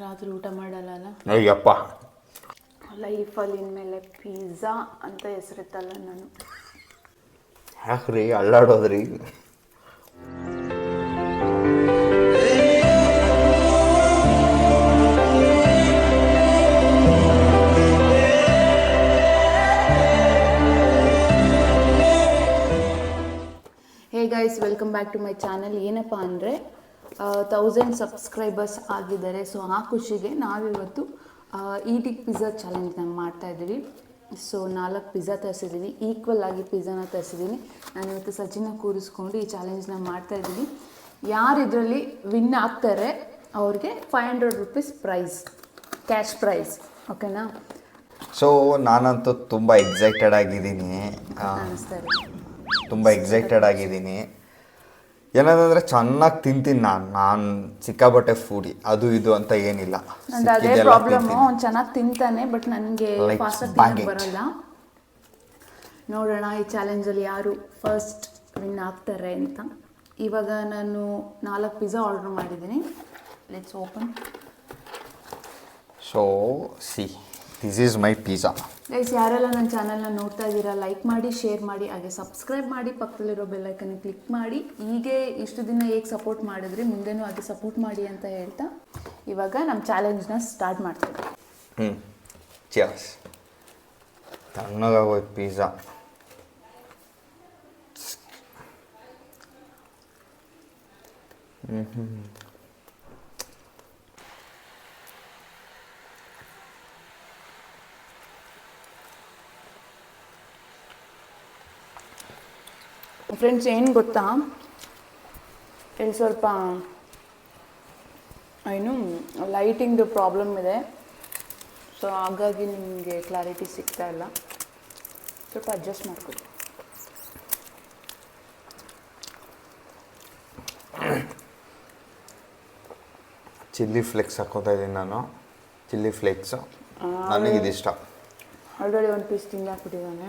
ರಾತ್ರಿ ಊಟ ಮಾಡಲ್ಲ ಅಯ್ಯಪ್ಪ. ಲೈಫಲ್ಲಿ ಇನ್ಮೇಲೆ ಪಿಜ್ಜಾ ಅಂತ ಹೆಸರಿತ್ತಲ್ಲ ನಾನು. ಯಾಕ್ರಿ ಅಲ್ಲಾಡೋದ್ರಿ? Hey guys welcome back to my channel ಏನಪ್ಪ ಅಂದರೆ ತೌಸಂಡ್ ಸಬ್ಸ್ಕ್ರೈಬರ್ಸ್ ಆಗಿದ್ದಾರೆ. ಸೊ ಆ ಖುಷಿಗೆ ನಾವಿವತ್ತು ಈಟಿಂಗ್ ಪಿಜ್ಜಾ ಚಾಲೆಂಜ್ನ ಮಾಡ್ತಾ ಇದ್ದೀವಿ. ಸೊ ನಾಲ್ಕು ಪಿಜ್ಜಾ ತರಿಸಿದ್ದೀನಿ ಈಕ್ವಲ್ ಆಗಿ ಪಿಜ್ಜಾನ ತರಿಸಿದ್ದೀನಿ ನಾನು ಇವತ್ತು ಸಚಿನ ಕೂರಿಸ್ಕೊಂಡು ಈ ಚಾಲೆಂಜ್ನ ಮಾಡ್ತಾ ಇದ್ದೀನಿ ಯಾರು ಇದರಲ್ಲಿ ವಿನ್ ಆಗ್ತಾರೆ ಅವ್ರಿಗೆ five hundred rupees prize cash prize ಓಕೆನಾ ಸೊ ನಾನಂತೂ ತುಂಬ ಎಕ್ಸೈಟೆಡ್ ಆಗಿದ್ದೀನಿ. ಅನಿಸ್ತಾರೆ ತುಂಬ ಎಕ್ಸೈಟೆಡ್ ಆಗಿದ್ದೀನಿ. ಏನಂದ್ರೆ ಚೆನ್ನಾಗಿ ತಿಂತೀನಿ ನಾನು. ನಾನು ಸಿಕ್ಕಾಬಟ್ಟೆ ಫುಡಿ ಅದು ಇದು ಅಂತ ಏನಿಲ್ಲ. ನಂದು ಅದೇ ಪ್ರಾಬ್ಲಮ್ ಚೆನ್ನಾಗಿ ತಿಂತಾನೆ ಬಟ್ ನನಗೆ ಬರಲ್ಲ. ನೋಡೋಣ ಈ ಚಾಲೆಂಜಲ್ಲಿ ಯಾರು ಫಸ್ಟ್ ವಿನ್ ಆಗ್ತಾರೆ ಅಂತ. ಇವಾಗ ನಾನು ನಾಲ್ಕು ಪಿಜ್ಜಾ ಆರ್ಡರ್ ಮಾಡಿದ್ದೀನಿ. Let's open so see this is my pizza guys ಯಾರೆಲ್ಲ ನನ್ನ ಚಾನಲ್ನ ನೋಡ್ತಾ ಇದ್ದೀರಾ ಲೈಕ್ ಮಾಡಿ ಶೇರ್ ಮಾಡಿ, ಹಾಗೆ ಸಬ್ಸ್ಕ್ರೈಬ್ ಮಾಡಿ, ಪಕ್ಕದಲ್ಲಿರೋ ಬೆಲ್ಲೈಕನ್ ಕ್ಲಿಕ್ ಮಾಡಿ. ಹೀಗೆ ಇಷ್ಟು ದಿನ ಹೇಗೆ ಸಪೋರ್ಟ್ ಮಾಡಿದ್ರಿ, ಮುಂದೆನೂ ಹಾಗೆ ಸಪೋರ್ಟ್ ಮಾಡಿ ಅಂತ ಹೇಳ್ತಾ, ಇವಾಗ ನಮ್ಮ ಚಾಲೆಂಜ್ನ ಸ್ಟಾರ್ಟ್ ಮಾಡ್ತೀವಿ ಹ್ಞೂ ಚಿಯರ್ಸ್ ಹ್ಞೂ ಪಿಜ್ಜಾ ಫ್ರೆಂಡ್ಸ್ ಏನು ಗೊತ್ತಾ? ಇಲ್ಲಿ ಸ್ವಲ್ಪ ಏನು ಲೈಟಿಂಗ್ದು ಪ್ರಾಬ್ಲಮ್ ಇದೆ. ಸೊ ಹಾಗಾಗಿ ನಿಮಗೆ ಕ್ಲಾರಿಟಿ ಸಿಗ್ತಾ ಇಲ್ಲ. ಸ್ವಲ್ಪ ಅಡ್ಜಸ್ಟ್ ಮಾಡ್ಕೊಳ್ಳಿ ಚಿಲ್ಲಿ ಫ್ಲೇಕ್ಸ್ ಹಾಕೋತಾ ಇದ್ದೀನಿ ನಾನು. ಚಿಲ್ಲಿ ಫ್ಲೇಕ್ಸು ನನಗೆ ಇದಿಷ್ಟ ಆಲ್ರೆಡಿ ಒಂದು ಪೀಸ್ ತಿಂದಾಕ್ಬಿಟ್ಟಿದ್ದಾನೆ.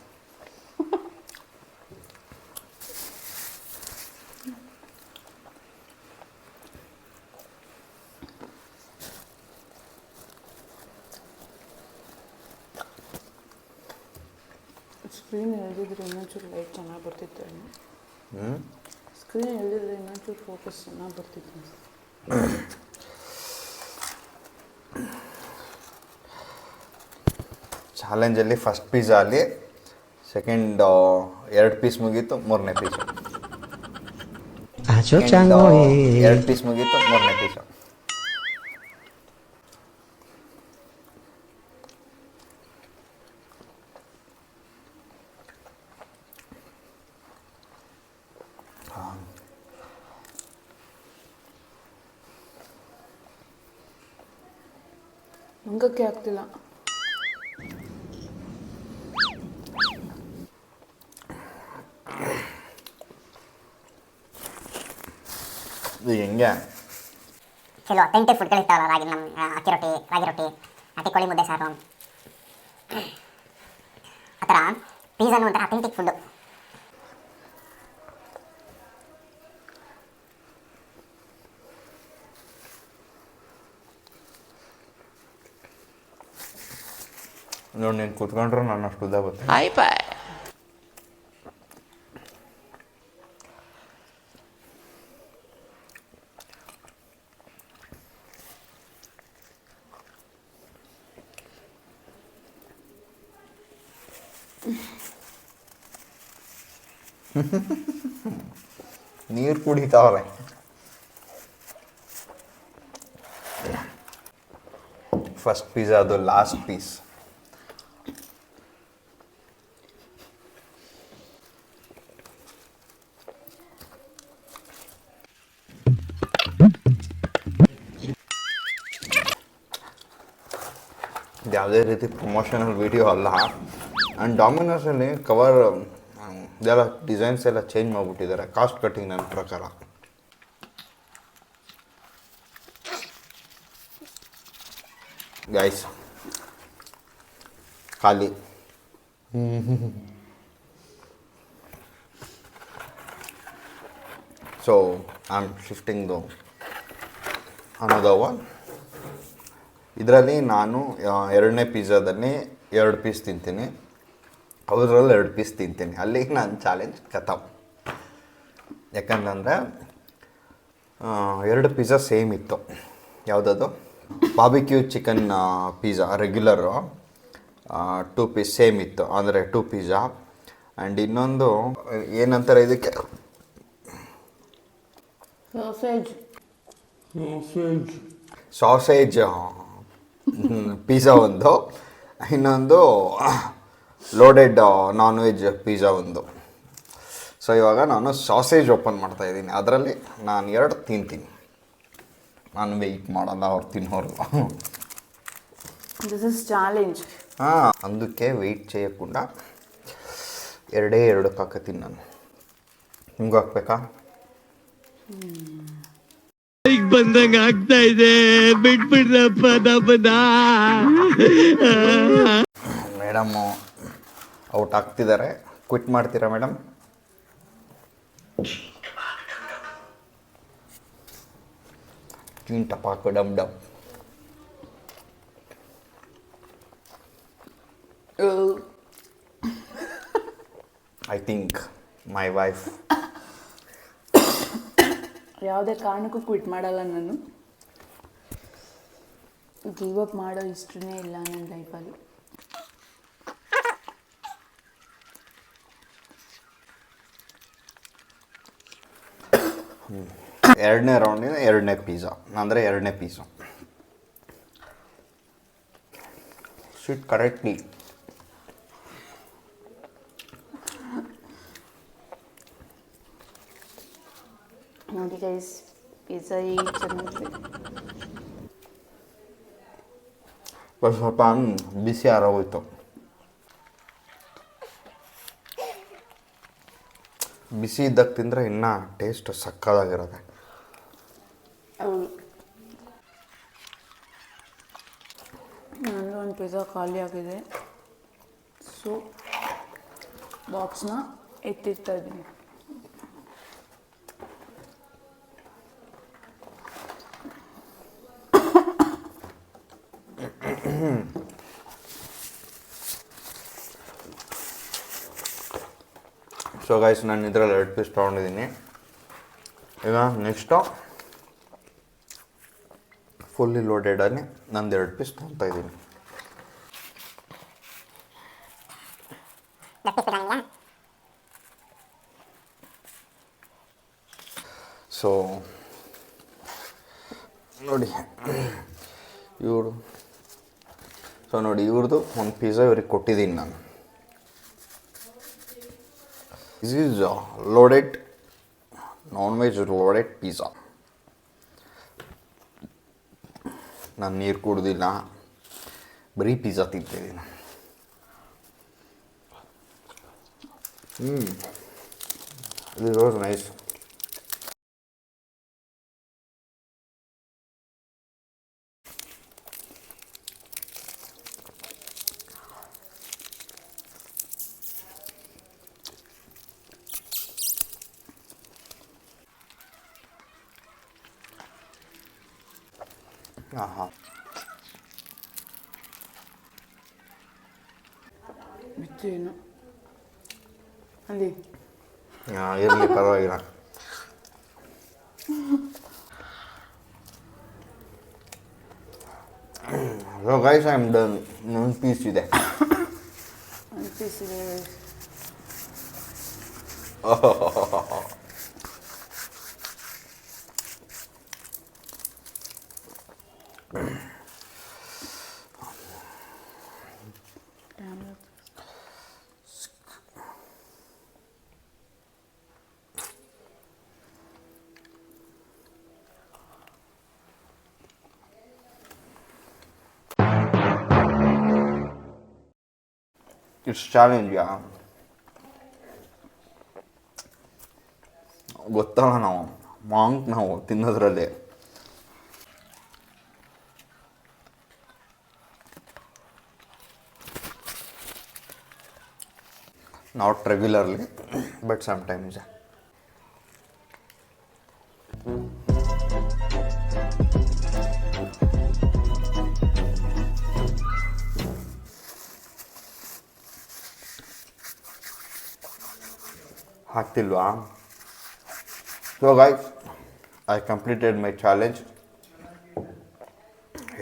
ಸ್ಕ್ರೀನ್ ಎಳೆದಿದ್ರೆ ಇನ್ನೊಂಚೂರು ಲೈಟ್ ಚೆನ್ನಾಗಿ ಬರ್ತಿತ್ತು ಹ್ಞೂ ಸ್ಕ್ರೀನ್ ಎಳೆದಿದ್ರೆ ಇನ್ನೊಂಚೂರು ಫೋಕಸ್ ಚೆನ್ನಾಗಿ ಬರ್ತಿತ್ತು ಚಾಲೆಂಜಲ್ಲಿ ಫಸ್ಟ್ ಪೀಸ್ ಅಲ್ಲಿ ಸೆಕೆಂಡ್ ಎರಡು ಪೀಸ್ ಮುಗೀತು ಮೂರನೇ ಪೀಸು. ಎರಡು ಪೀಸ್ ಮುಗೀತು ಮೂರನೇ ಪೀಸು ನುಂಗಕ್ಕೆ ಆಗ್ತಿಲ್ಲ. ಇದು ಹೆಂಗೆ? ಕೆಲವು ಅಥೆಂಟಿಕ್ ಫುಡ್ಗಳಿರ್ತಾವಲ್ಲ ರಾಗಿ ನಮ್ಮ ಅಕ್ಕಿ ರೊಟ್ಟಿ ರಾಗಿ ರೊಟ್ಟಿ ಅಕ್ಕಿ ಕೋಳಿ ಮುದ್ದೆ ಸಾರು. ಆ ಥರ ಪಿಜ್ಜಾನು ಒಂಥರ ಅಥೆಂಟಿಕ್ ಫುಡ್ಡು ನೋಡಿ ನೀನು ಕುತ್ಕೊಂಡ್ರು ನಾನು ಅಷ್ಟು ಉದ್ದ ಬರ್ತೇನೆ ನೀರು ಕುಡಿತಾವ್ರೆ. ಫಸ್ಟ್ ಪಿಜ್ಜಾ ಅದು ಲಾಸ್ಟ್ ಪೀಸ್ ಇದು ಯಾವುದೇ ರೀತಿ ಪ್ರಮೋಷನಲ್ ವಿಡಿಯೋ ಅಲ್ಲ ಆ್ಯಂಡ್ ಡಾಮಿನೋಸಲ್ಲಿ ಕವರ್ ಇದೆಲ್ಲ ಡಿಸೈನ್ಸ್ ಎಲ್ಲ ಚೇಂಜ್ ಮಾಡಿಬಿಟ್ಟಿದ್ದಾರೆ ಕಾಸ್ಟ್ ಕಟ್ಟಿಂಗ್ ನನ್ನ ಪ್ರಕಾರ ಗೈಸ್ ಖಾಲಿ ಸೊ ಐ ಆಮ್ ಶಿಫ್ಟಿಂಗ್ ದು ಅನ್ನೋದವ ಇದರಲ್ಲಿ ನಾನು ಎರಡನೇ ಪಿಜ್ಜಾದಲ್ಲಿ ಎರಡು ಪೀಸ್ ತಿಂತೀನಿ. ಅವರಲ್ಲಿ ಎರಡು ಪೀಸ್ ತಿಂತೀನಿ. ಅಲ್ಲಿಗೆ ನಾನು ಚಾಲೆಂಜ್ ಖತಮ್ ಯಾಕಂತಂದರೆ ಎರಡು ಪಿಜ್ಜಾ ಸೇಮ್ ಇತ್ತು. ಯಾವುದದು? Barbecue chicken pizza regular two piece same ಇತ್ತು. ಅಂದರೆ ಟೂ ಪಿಜ್ಜಾ ಆ್ಯಂಡ್ ಇನ್ನೊಂದು ಏನಂತಾರೆ ಇದಕ್ಕೆ? ಸಾಸೇಜ್ ಸಾಸೇಜ್ ಪಿಜ್ಜಾ ಒಂದು ಇನ್ನೊಂದು ಲೋಡೆಡ್ ನಾನ್ ವೆಜ್ ಪಿಜ್ಜಾ ಒಂದು ಸೊ ಇವಾಗ ನಾನು ಸಾಸೇಜ್ ಓಪನ್ ಮಾಡ್ತಾ ಇದ್ದೀನಿ ಅದರಲ್ಲಿ ನಾನು ಎರಡು ತಿಂತೀನಿ ನಾನು ವೆಯ್ಟ್ ಮಾಡಲ್ಲ ಅವ್ರು ತಿನ್ನೋರು ದಿಸ್ ಇಸ್ ಚಾಲೆಂಜ್ ಹಾಂ అందుకే వెయిట్ చేయకుండా ಎರಡೇ ಎರಡು ಹಾಕತ್ತೀನಿ ನಾನು ನಿಮ್ಗೆ ಹಾಕ್ಬೇಕಾ ಈಗ ಬಂದಂಗ ಆಗ್ತಾ ಇದೆ. ಬಿಟ್ಬಿಡ್ರಪ್ಪ ಪದ ಮೇಡಮ್ ಔಟ್ ಆಗ್ತಿದ್ದಾರೆ. ಕ್ವಿಟ್ ಮಾಡ್ತೀರಾ ಮೇಡಮ್? ಟೀನ್ ಟಪಾಕು ಡಮ್ ಡಮ್. ಐ ಥಿಂಕ್ ಮೈ ವೈಫ್ ಯಾವುದೇ ಕಾರಣಕ್ಕೂ ಕ್ವಿಟ್ ಮಾಡಲ್ಲ ನಾನು. ಗಿವ್ ಅಪ್ ಮಾಡೋ ಇಷ್ಟನೇ ಇಲ್ಲ ನನ್ನ ಲೈಫಲ್ಲಿ ಎರಡನೇ ರೌಂಡಿನ ಎರಡನೇ ಪಿಝಾ ಅಂದರೆ ಎರಡನೇ ಪೀಸು ಸ್ವೀಟ್ ಕರೆಕ್ಟ್ಲಿ ನೋಡಿ ಗೈಸ್ ಪಿಜ್ಜಾ ಈ ಚೆನ್ನಾಗಿದೆ ಒಂದು ಸ್ವಲ್ಪ ಬಿಸಿ ಆರೋಗೋಯ್ತು ಬಿಸಿ ಇದ್ದಾಗ ತಿಂದರೆ ಇನ್ನೂ ಟೇಸ್ಟ್ ಸಕ್ಕದಾಗಿರುತ್ತೆ ಹೌದು ಒಂದು ಪಿಜ್ಜಾ ಖಾಲಿ ಆಗಿದೆ ಸೊ ಬಾಕ್ಸ್ನ ಎತ್ತಿಡ್ತಾ ಇದ್ದೀನಿ ಸೊ ಗೈಸ್ ನಾನು ಇದರಲ್ಲಿ ಎರಡು ಪೀಸ್ ತೊಗೊಂಡಿದ್ದೀನಿ. ಈಗ ನೆಕ್ಸ್ಟು ಫುಲ್ಲಿ ಲೋಡೆಡಲ್ಲಿ ನಂದು ಎರಡು ಪೀಸ್ ತೊಗೊತಾ ಇದ್ದೀನಿ. ದಪ್ಪಿ ಬಿಡಂಗಿಲ್ಲ ಸೊ ನೋಡಿ. ಇವರು ಸೊ ನೋಡಿ ಇವ್ರದ್ದು ಒಂದು ಪಿಜ್ಜಾ ಇವ್ರಿಗೆ ಕೊಟ್ಟಿದ್ದೀನಿ ನಾನು. This is loaded non veg loaded pizza ನಾನು ನೀರು ಕುಡ್ದಿಲ್ಲ. ಬರೀ ಪಿಜ್ಜಾ ತಿಂತಿದ್ದೀನಿ ಹ್ಞೂ ಇದು ವಾಸ್ ನೈಸ್ ಆಹಾ ಬಿತ್ತೇನು ಅಲ್ಲಿ ಇರಲಿ ಪರವಾಗಿಲ್ಲ so guys I am done ಒಂದು ಪೀಸ್ ಇದೆ ಒಂದು ಪೀಸ್ ಇದೆ ಇಟ್ಸ್ ಚಾಲೆಂಜ್ ಯಾ ಗೊತ್ತಲ್ಲ ನಾವು. ಮಾಂಕ್ ನಾವು ತಿನ್ನೋದ್ರಲ್ಲಿ. Not regularly but sometimes ಹಾಕ್ತಿಲ್ವಾ? So guys I completed my challenge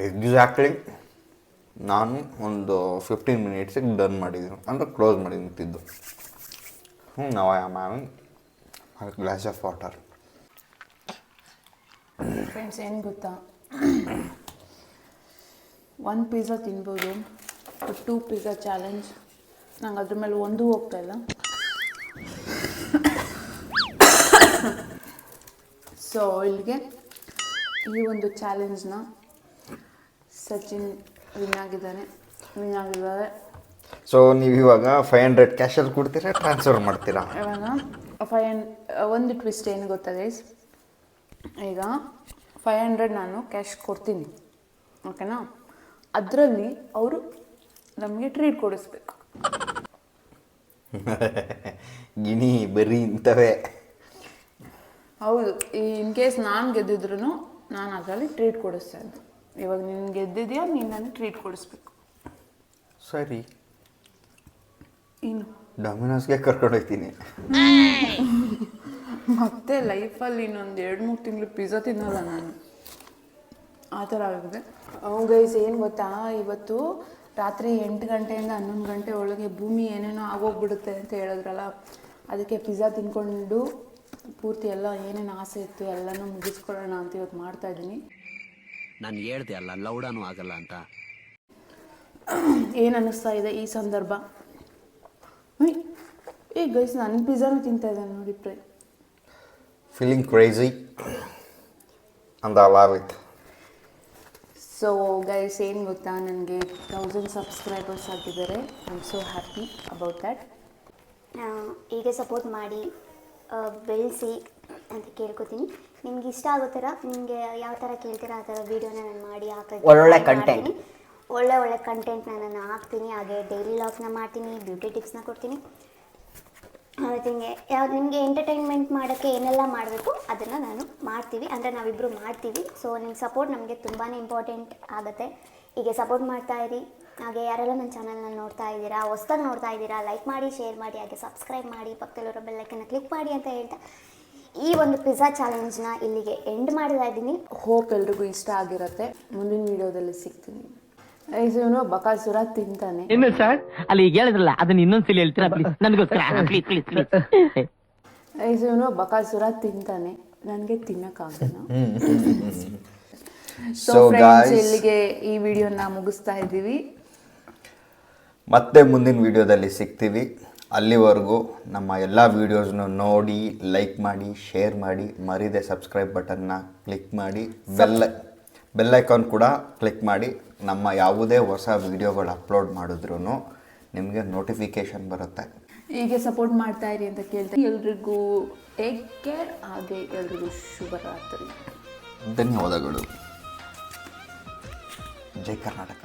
exactly ನಾನು ಒಂದು ಫಿಫ್ಟೀನ್ ಮಿನಿಟ್ಸಿಗೆ ಡನ್ ಮಾಡಿದ್ದೀನಿ, ಅಂದರೆ ಕ್ಲೋಸ್ ಮಾಡಿ ನಿಂತಿದ್ದು ಹ್ಞೂ ನಾವು am having glass of water friends ಏನು ಗೊತ್ತಾ? ಒಂದು ಪಿಜ್ಜಾ ತಿನ್ಬೋದು ಟೂ ಪಿಜ್ಜಾ ಚಾಲೆಂಜ್ ನಂಗೆ ಅದ್ರ ಮೇಲೆ ಒಂದೂ ಹೋಗ್ತಾ ಸೊ ಇಲ್ಲಿಗೆ ಈ ಒಂದು ಚಾಲೆಂಜ್ನ ಸಚಿನ್ ವಿನ್ ಆಗಿದ್ದಾನೆ. ವಿನ್ ಆಗಿದ್ದಾರೆ. ಸೊ ನೀವು ಇವಾಗ ಫೈವ್ ಹಂಡ್ರೆಡ್ ಕ್ಯಾಶಲ್ಲಿ ಕೊಡ್ತೀರಾ ಟ್ರಾನ್ಸ್ಫರ್ ಮಾಡ್ತೀರಾ? ಇವಾಗ ಫೈವ್ ಹಂಡ್ ಒಂದು ಟ್ವಿಸ್ಟ್ ಏನು ಗೊತ್ತಾ ಗೈಸ್ ಈಗ ಫೈವ್ ಹಂಡ್ರೆಡ್ ನಾನು ಕ್ಯಾಶ್ ಕೊಡ್ತೀನಿ. ಓಕೆನಾ ಅದರಲ್ಲಿ ಅವರು ನಮಗೆ ಟ್ರೀಟ್ ಕೊಡಿಸ್ಬೇಕು. ಗಿಣಿ ಬರೀ ಇಂಥವೇ. ಹೌದು. ಇನ್ ಕೇಸ್ ನಾನು ಗೆದ್ದಿದ್ರು ನಾನು ಅದರಲ್ಲಿ ಟ್ರೀಟ್ ಕೊಡಿಸ್ತಾ ಇದ್ದೆ ಇವಾಗ ನೀನು ಗೆದ್ದಿದ್ಯಾ ನೀನು ನನಗೆ ಟ್ರೀಟ್ ಕೊಡಿಸ್ಬೇಕು. ಸರಿ. ಇನ್ನು. ಡಾಮಿನೋಸ್ಗೆ ಕರ್ಕೊಂಡೋಗ್ತೀನಿ ಮತ್ತೆ ಲೈಫಲ್ಲಿ ಇನ್ನೊಂದು ಎರಡು ಮೂರು ತಿಂಗಳು ಪಿಜ್ಜಾ ತಿನ್ನಲ್ಲ ನಾನು. ಆ ಥರ ಆಗಿದೆ ಗೈಸ್ ಏನು ಗೊತ್ತಾ? ಇವತ್ತು ರಾತ್ರಿ ಎಂಟು ಗಂಟೆಯಿಂದ ಹನ್ನೊಂದು ಗಂಟೆ ಒಳಗೆ ಭೂಮಿ ಏನೇನೋ ಆಗೋಗ್ಬಿಡುತ್ತೆ ಅಂತ ಹೇಳಿದ್ರಲ್ಲ ಅದಕ್ಕೆ ಪಿಜ್ಜಾ ತಿನ್ಕೊಂಡು ಪೂರ್ತಿ ಎಲ್ಲ ಏನೇನು ಆಸೆ ಇತ್ತು ಎಲ್ಲನೂ ಮುಗಿಸ್ಕೊಳ್ಳೋಣ ಅಂತ ಇವತ್ತು ಮಾಡ್ತಾ ಇದ್ದೀನಿ. ನಾನು ಹೇಳ್ದೆ ಅಲ್ಲ ಲೌಡಾನು ಆಗಲ್ಲ ಅಂತ. ಏನು ಅನ್ನಿಸ್ತಾ ಇದೆ ಈ ಸಂದರ್ಭ? ಏ ಗೈಸ್ ನನ್ನ ಪಿಜ್ಜಾನು ತಿಂತಾ ಇದ್ದಾನೆ ನೋಡಿ ಪ್ರೈ ಫೀಲಿಂಗ್ ಕ್ರೇಜಿ ಅಂದ ಲವ್ ಇಟ್ ಸೊ ಗೈಸ್ ಏನು ಗೊತ್ತಾ? ನನಗೆ ತೌಸಂಡ್ ಸಬ್ಸ್ಕ್ರೈಬರ್ಸ್ ಆಗಿದ್ದಾರೆ. I am so happy about that ಈಗ ಹೀಗೆ ಸಪೋರ್ಟ್ ಮಾಡಿ ಬೆಳೆಸಿ ಅಂತ ಕೇಳ್ಕೊತೀನಿ. ನಿಮ್ಗೆ ಇಷ್ಟ ಆಗೋ ಥರ ನಿಮಗೆ ಯಾವ ಥರ ಕೇಳ್ತೀರಾ ಆ ಥರ ವೀಡಿಯೋನ ನಾನು ಮಾಡಿ ಹಾಕಿ ಒಳ್ಳೆ ಕಂಟೆಂಟ್. ಒಳ್ಳೆ ಒಳ್ಳೆ ಕಂಟೆಂಟ್ ನಾನು ಹಾಕ್ತೀನಿ ಹಾಗೆ ಡೈಲಿ ಲಾಕ್ನ ಮಾಡ್ತೀನಿ ಬ್ಯೂಟಿ ಟಿಪ್ಸ್ನ ಕೊಡ್ತೀನಿ. ಹಿಂಗೆ ಯಾವ್ದು ನಿಮಗೆ ಎಂಟರ್ಟೈನ್ಮೆಂಟ್ ಮಾಡೋಕ್ಕೆ ಏನೆಲ್ಲ ಮಾಡಬೇಕು ಅದನ್ನು ನಾನು ಮಾಡ್ತೀವಿ. ಅಂದರೆ ನಾವಿಬ್ಬರು ಮಾಡ್ತೀವಿ. ಸೊ ನಿಮ್ಮ ಸಪೋರ್ಟ್ ನಮಗೆ ತುಂಬಾ ಇಂಪಾರ್ಟೆಂಟ್ ಆಗುತ್ತೆ. ಹೀಗೆ ಸಪೋರ್ಟ್ ಮಾಡ್ತಾ ಇರಿ. ಹಾಗೆ ಯಾರೆಲ್ಲ ನನ್ನ ಚಾನಲ್ನ ನೋಡ್ತಾ ಇದ್ದೀರಾ ಹೊಸ್ದಾಗಿ ನೋಡ್ತಾ ಇದ್ದೀರಾ ಲೈಕ್ ಮಾಡಿ ಶೇರ್ ಮಾಡಿ ಹಾಗೆ ಸಬ್ಸ್ಕ್ರೈಬ್ ಮಾಡಿ ಪಕ್ಕದಲ್ಲಿರೋ ಬೆಲ್ಲೈಕನ್ನ ಕ್ಲಿಕ್ ಮಾಡಿ ಅಂತ ಹೇಳ್ತಾ ಈ ಒಂದು ಪಿಜ್ಜಾ ಚಾಲೆಂಜ್ನ ಇಲ್ಲಿಗೆ ಎಂಡ್ ಮಾಡ್ತಾ ಇದ್ದೀನಿ. ಹೋಪ್ ಎಲ್ರಿಗೂ ಇಷ್ಟ ಆಗಿರುತ್ತೆ. ಮುಂದಿನ ವಿಡಿಯೋದಲ್ಲಿ ಸಿಗ್ತೀನಿ. ಇವನು ಬಕಾಸುರ ತಿಂತಾನೆ. ಇನ್ನು ಸರ್? ಅಲ್ಲಿ ಈಗ ಹೇಳಿದ್ರಲ್ಲ ಅದನ್ನ ಇನ್ನೊಂದ್ಸಲಿ ಹೇಳ್ತೀರಾ? ನನಗೋಸ್ಕರ. ಇವನು ಬಕಾಸುರ ತಿಂತಾನೆ. ನನಗೆ ತಿನ್ನಕ್ಕಾಗಲ್ಲ. ಸೊ ಫ್ರೆಂಡ್ಸ್ ಇಲ್ಲಿಗೆ ಈ ವಿಡಿಯೋನ ಮುಗಿಸ್ತಾ ಇದ್ದೀವಿ. ಮತ್ತೆ ಮುಂದಿನ ವಿಡಿಯೋದಲ್ಲಿ ಸಿಗ್ತೀವಿ. ಅಲ್ಲಿವರೆಗೂ ನಮ್ಮ ಎಲ್ಲ ವೀಡಿಯೋಸ್ನು ನೋಡಿ ಲೈಕ್ ಮಾಡಿ ಶೇರ್ ಮಾಡಿ ಮರಿದೆ ಸಬ್ಸ್ಕ್ರೈಬ್ ಬಟನ್ನ ಕ್ಲಿಕ್ ಮಾಡಿ ಬೆಲ್ ಬೆಲ್ ಐಕಾನ್ ಕೂಡ ಕ್ಲಿಕ್ ಮಾಡಿ ನಮ್ಮ ಯಾವುದೇ ಹೊಸ ವೀಡಿಯೋಗಳು ಅಪ್ಲೋಡ್ ಮಾಡಿದ್ರೂ ನಿಮಗೆ ನೋಟಿಫಿಕೇಷನ್ ಬರುತ್ತೆ. ಹೀಗೆ ಸಪೋರ್ಟ್ ಮಾಡ್ತಾ ಇರಿ ಅಂತ ಕೇಳ್ತೀನಿ ಎಲ್ರಿಗೂ ಟೇಕ್ ಕೇರ್ ಹಾಗೆ ಎಲ್ರಿಗೂ ಶುಭರಾತ್ರಿ. ಧನ್ಯವಾದಗಳು. ಜೈ ಕರ್ನಾಟಕ.